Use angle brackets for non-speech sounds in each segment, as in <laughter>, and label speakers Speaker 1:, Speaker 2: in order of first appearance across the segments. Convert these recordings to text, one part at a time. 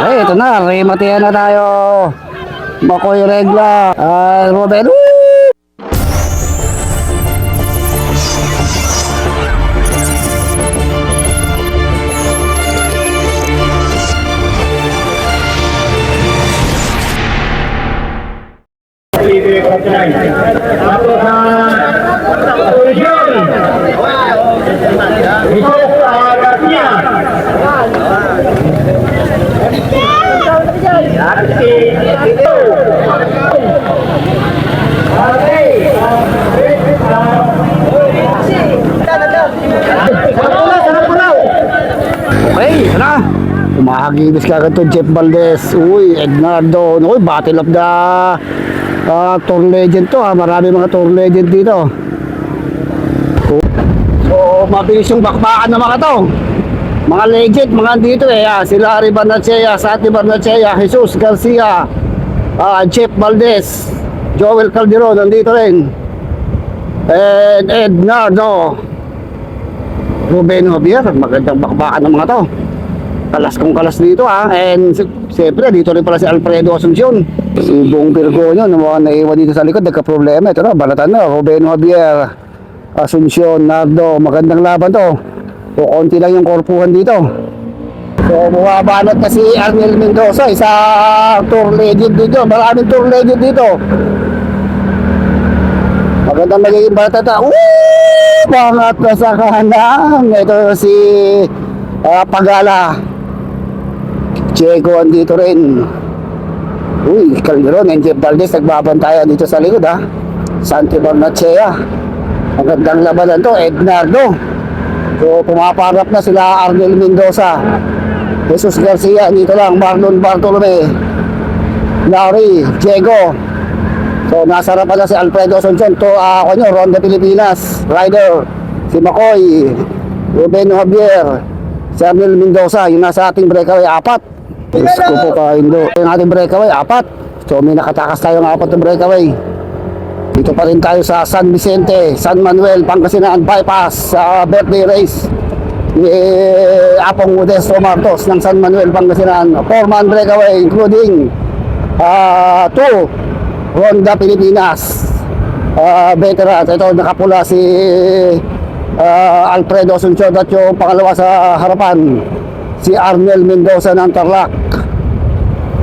Speaker 1: Ay, ito na. Rematihan na tayo. Makoy Regla. Ah, Ruben. Woo!
Speaker 2: Tapos na Origen. Jesus uh, Garcia.
Speaker 1: Okay, ito na. Umahagibis ka agad to Jeff Valdez. Uy, Ednardo. Uy, battle of the uh, tour legend to ha. Marami mga tour legend dito. So, mabilis yung bakbakan ng mga to. Mga legend, mga dito eh. Ah, sila Harry Barnachea, Sati Barnachea, Jesus Garcia, ah, Jeff Valdez, Joel Calderon, nandito rin. And Ednardo. Ruben Javier, magandang bakbakan ng mga to. Kalas kong kalas dito ha. And si- siyempre dito rin pala si Alfredo Asuncion. Si Bong Virgonio, na mga naiwan dito sa likod, nagka-problema. Ito na, balatan na. Ruben Javier, Asuncion, Nardo, magandang laban to. O konti lang yung korpuhan dito. So bumabanat na si Arnel Mendoza, isa tour legend dito. Maraming tour legend dito. Magandang magiging batata. Woo! Pangat na sa kanan. Ito si ah, Pagala. Checo andito rin. Uy, Calderon and Jeff Valdez nagbabantayan dito sa likod ha. Santi Barnachea. Magandang labanan to, Ednardo. So pumaparap na sila Arnel Mendoza. Jesus Garcia, dito lang, Marlon Bartolome. Larry, Diego, So nasa harapan na si Alfredo Asuncion to uh, ako nyo, Ronda Pilipinas, Rider, si Makoy, Ruben Javier, si Arnel Mendoza, yung nasa ating breakaway apat. Diyos ko po kaindo. Yung ating breakaway apat. So may nakatakas tayong apat na breakaway. Dito pa rin tayo sa San Vicente, San Manuel, Pangasinan bypass sa birthday race ni Apong Modesto Martos ng San Manuel, Pangasinan. Four-man breakaway including uh, two Honda Pilipinas uh, veterans. Ito nakapula si ah, Alfredo Asuncion at yung pangalawa sa harapan si Arnel Mendoza ng Tarlac.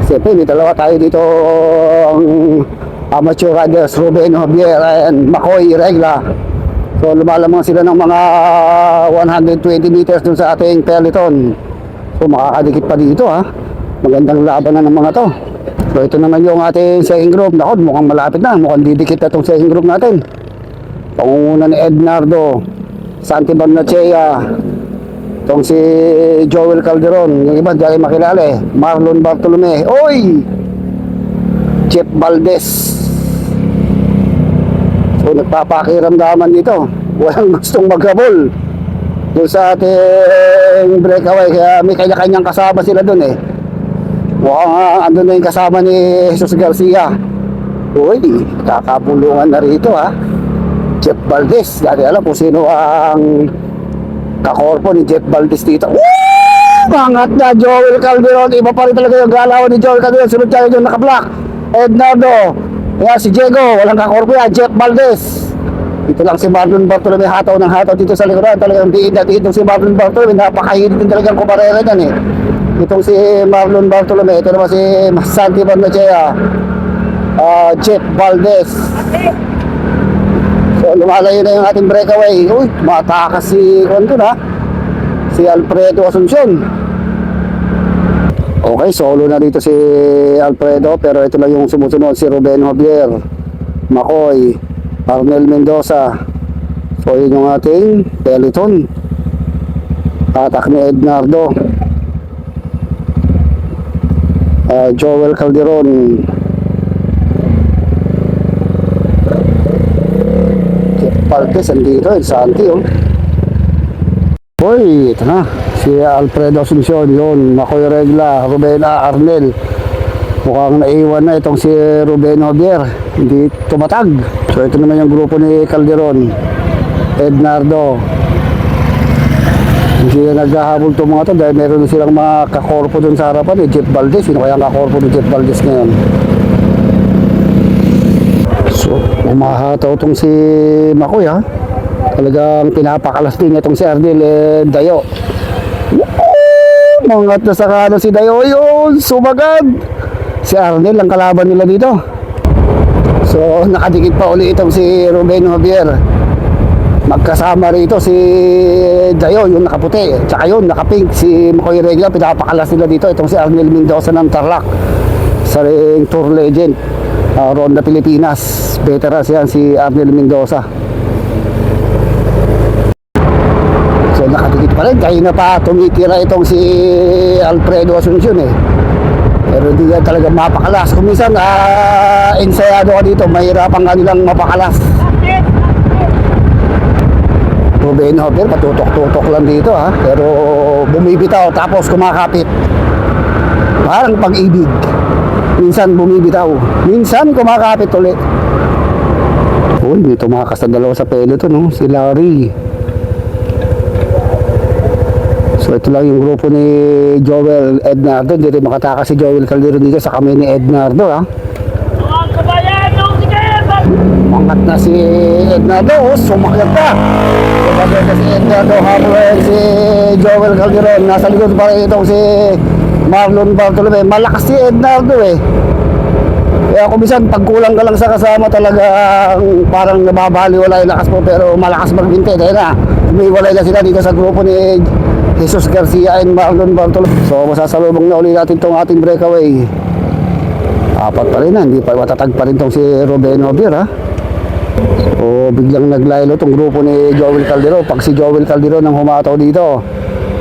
Speaker 1: Siyempre, may dalawa tayo dito ang amateur riders Ruben Javier and Makoy Regla. So lumalamang sila ng mga 120 meters dun sa ating peloton. So makakadikit pa dito ha. Magandang laban na ng mga to. So ito naman yung ating second group. Naku, mukhang malapit na. Mukhang didikit na itong second group natin. Pangunguna ni Ednardo, Santi Barnachea, itong si Joel Calderon, yung iba dyan ay makilala eh. Marlon Bartolome. Oy! Jeff Valdez. So nagpapakiramdaman dito. Walang <laughs> gustong magkabol. Doon sa ating breakaway. Kaya may kanya-kanyang kasama sila doon eh. Mukhang uh, andun na yung kasama ni Jesus Garcia. Uy, kakabulungan na rito ha. Jeff Valdez. Dati alam kung sino ang kakorpo ni Jeff Valdez dito. Woo! Mangat na Joel Calderon. Iba pa rin talaga yung galaw ni Joel Calderon. Sunod tayo yung naka-black. Ednardo. Kaya si Diego. Walang kakorpo yan. Jeff Valdez. Ito lang si Marlon Bartolome hataw ng hataw dito sa likuran. Talagang diin na diin si Marlon Bartolome. Napakahilig din talagang kumarera yan eh. Itong si Marlon Bartolome. Ito naman si Santi Barnachea. Ah, Jeff Valdez. So lumalayo na yung ating breakaway. Uy, matakas si Juan dun ha. Si Alfredo Asuncion. Okay, solo na dito si Alfredo pero ito lang yung sumusunod si Ruben Javier, Makoy, Arnel Mendoza. So yun yung ating peloton. Atak ni Ednardo. Ah, Joel Calderon. Paltes andito, El Santi oh. Hoy, ito na. Si Alfredo Asuncion, yun. Makoy Regla, Rubena Arnel. Mukhang naiwan na itong si Ruben Javier. Hindi tumatag. So ito naman yung grupo ni Calderon. Ednardo. Hindi sila naghahabol itong mga to dahil meron silang mga kakorpo dun sa harapan eh. Jeff Valdez. Sino kaya ang kakorpo ni Jeff Valdez ngayon? Umahataw itong si Makoy ha. Talagang pinapakalas din itong si Ardel eh, Dayo. Mga na sa si Dayo yun. Sumagad. Si Arnel ang kalaban nila dito. So, nakadikit pa uli itong si Ruben Javier. Magkasama rito si Dayo, yung nakaputi. Tsaka yun, nakapink. Si Makoy Regla, pinapakalas nila dito. Itong si Arnel Mendoza ng Tarlac. Sa ring tour legend. Uh, Ronda Pilipinas. Veterans yan, si Arnel Mendoza. So nakadikit pa rin. Kaya na pa tumitira itong si Alfredo Asuncion eh. Pero hindi yan talaga mapakalas. Kung minsan, ah, ensayado ka dito, mahirapan ka nilang mapakalas. Ruben Hopper, patutok-tutok lang dito ha. Pero bumibitaw tapos kumakapit. Parang pag-ibig. Minsan bumibitaw. Minsan kumakapit ulit. Uy, may tumakas na dalawa sa peloton, no? Si Larry. So ito lang yung grupo ni Joel Ednardo. Hindi rin makatakas si Joel Calderon dito sa kami ni Ednardo, ha?
Speaker 2: Mga kabayan, yung sige!
Speaker 1: Mangat na si Ednardo, oh, sumakyat pa. Sumakyat na si Ednardo habang si Joel Calderon. Nasa likod pa rin itong si Marlon Bartolome. Malakas si Ednardo eh. Kaya kung minsan pagkulang ka lang sa kasama talaga parang nababaliwala yung lakas mo pero malakas magbinte. Dahil na, umiwalay na sila dito sa grupo ni Jesus Garcia and Marlon Bartolome. So masasalubong na ulit natin tong ating breakaway. Apat pa rin na, hindi pa matatag pa rin tong si Ruben Obier ha. O biglang naglaylo tong grupo ni Joel Caldero. Pag si Joel Caldero nang humataw dito,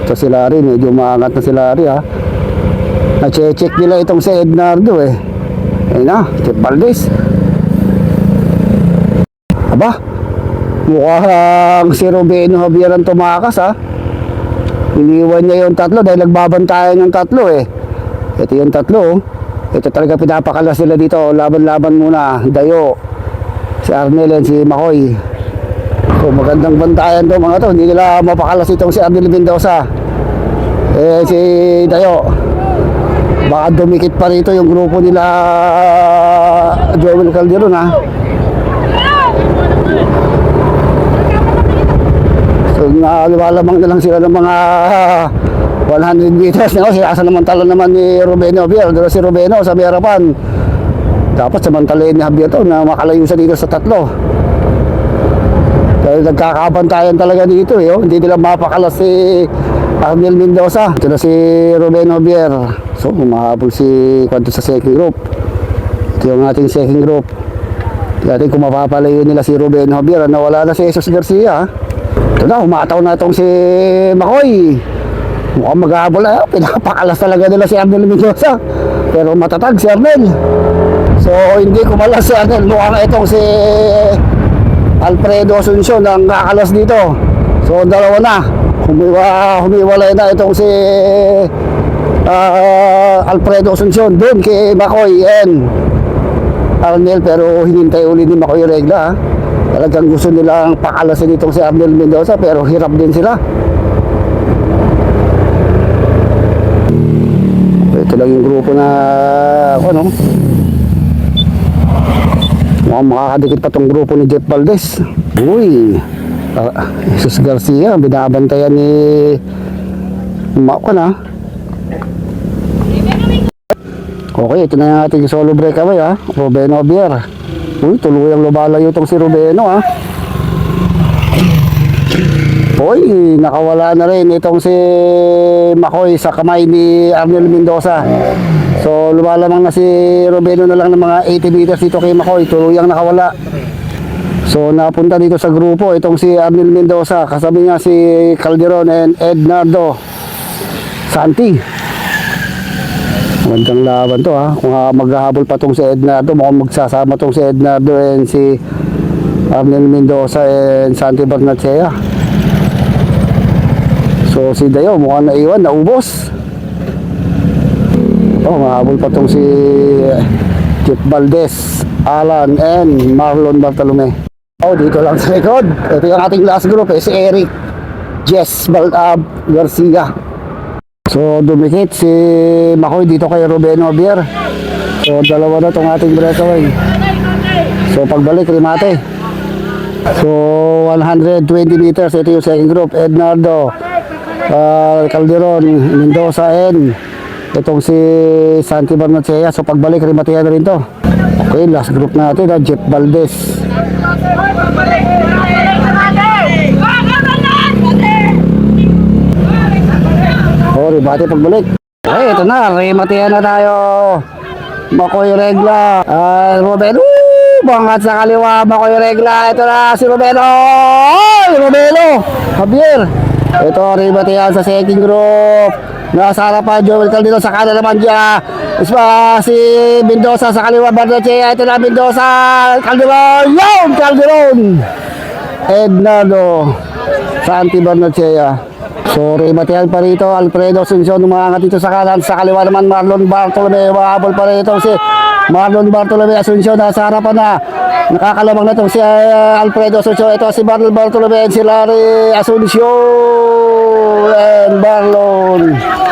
Speaker 1: ito si Larry, medyo maangat na si Larry ha. Na-check nila itong si Ednardo eh. Ayun na, Chip Valdez. Aba, mukhang si Ruben Javier ang tumakas ha. Iniwan niya yung tatlo dahil nagbabantayan yung tatlo eh. Ito yung tatlo oh. Ito talaga pinapakalas sila dito. Laban-laban muna. Dayo. Si Arnel and si Makoy. So magandang bantayan to mga to. Hindi nila mapakalas itong si Arnel Mendoza. Eh si Dayo. Baka dumikit pa rito yung grupo nila Joel Calderon ha. So na na lang sila ng mga 100 meters no? Sinasa naman tala naman ni Rubeno Javier Doon si Rubeno sa may harapan Dapat samantalain ni Javier to na makalayo siya dito sa tatlo Dahil nagkakabantayan talaga dito eh, oh. Hindi nila mapakalas si Arnel Mendoza Ito na si Rubeno Javier So humahabol si Kwanto sa second group Ito yung ating second group Tingnan kung mapapalayo nila si Ruben Javier Nawala na si Jesus Garcia ito na, umataw na itong si Makoy. Mukhang maghahabol na. Pinapakalas talaga nila si Arnel Mendoza. Pero matatag si Arnel. So, hindi kumalas si Arnel. Mukhang itong si Alfredo Asuncion ang kakalas dito. So, dalawa na. Humiwa, humiwalay na itong si ah, Alfredo Asuncion. Doon kay Makoy and Arnel. Pero hinintay uli ni Makoy Regla. Ha? Talagang gusto nilang pakalasin itong si Arnel Mendoza pero hirap din sila. Ito lang yung grupo na ako no. Mukhang makakadikit pa tong grupo ni Jeff Valdez. Uy, ah, Jesus Garcia, binabantayan ni Mako na. Okay, ito na yung ating solo breakaway ha. Ruben Obier. Uy, tuluyang lumalayo itong si Rubeno ha. Uy, nakawala na rin itong si Makoy sa kamay ni Arnel Mendoza. So, lumalamang na si Rubeno na lang ng mga 80 meters dito kay Makoy. Tuluyang nakawala. So, napunta dito sa grupo itong si Arnel Mendoza. Kasabi niya si Calderon and Ednardo Santi. Magandang laban to ha. Kung uh, maghahabol pa tong si Ednardo, mukhang magsasama tong si Ednardo and si Arnel Mendoza and Santi Barnachea. So si Dayo mukhang naiwan, naubos. Ito, mahabol pa tong si Chip Valdez, Alan and Marlon Bartolome. Oh, dito lang sa likod. Ito yung ating last group eh, si Eric. Jess Bal uh, Garcia. So dumikit si Makoy dito kay Ruben Obier. So dalawa na tong ating breakaway. So pagbalik remate. So 120 meters ito yung second group. Ednardo uh, Calderon, Mendoza and itong si Santi Barnachea. So pagbalik remate na rin to. Okay, last group natin na Jeff Valdez. Remate pagbalik. Okay, ito na. Remate na tayo. Makoy Regla. Ah, Ruben. Woo! Bangat sa kaliwa. Makoy Regla. Ito na si Rubeno. Oy, Rubeno. Javier. Ito, remate yan sa second group. Nasa harapan, Joel Calderon sa kanan naman dyan. Ispa si Mendoza sa kaliwa, Bardachea. Ito na Mendoza. Calderon. Yun! Calderon. Ednardo Santi Barnachea. So, rematihan pa rito, Alfredo Asuncion, umaangat dito sa kanan, sa kaliwa naman Marlon Bartolome, mahabol pa rito si Marlon Bartolome Asuncion, nasa harapan na, nakakalabang na itong si uh, Alfredo Asuncion, ito si Marlon Bartolome and si Larry Asuncion, and Bar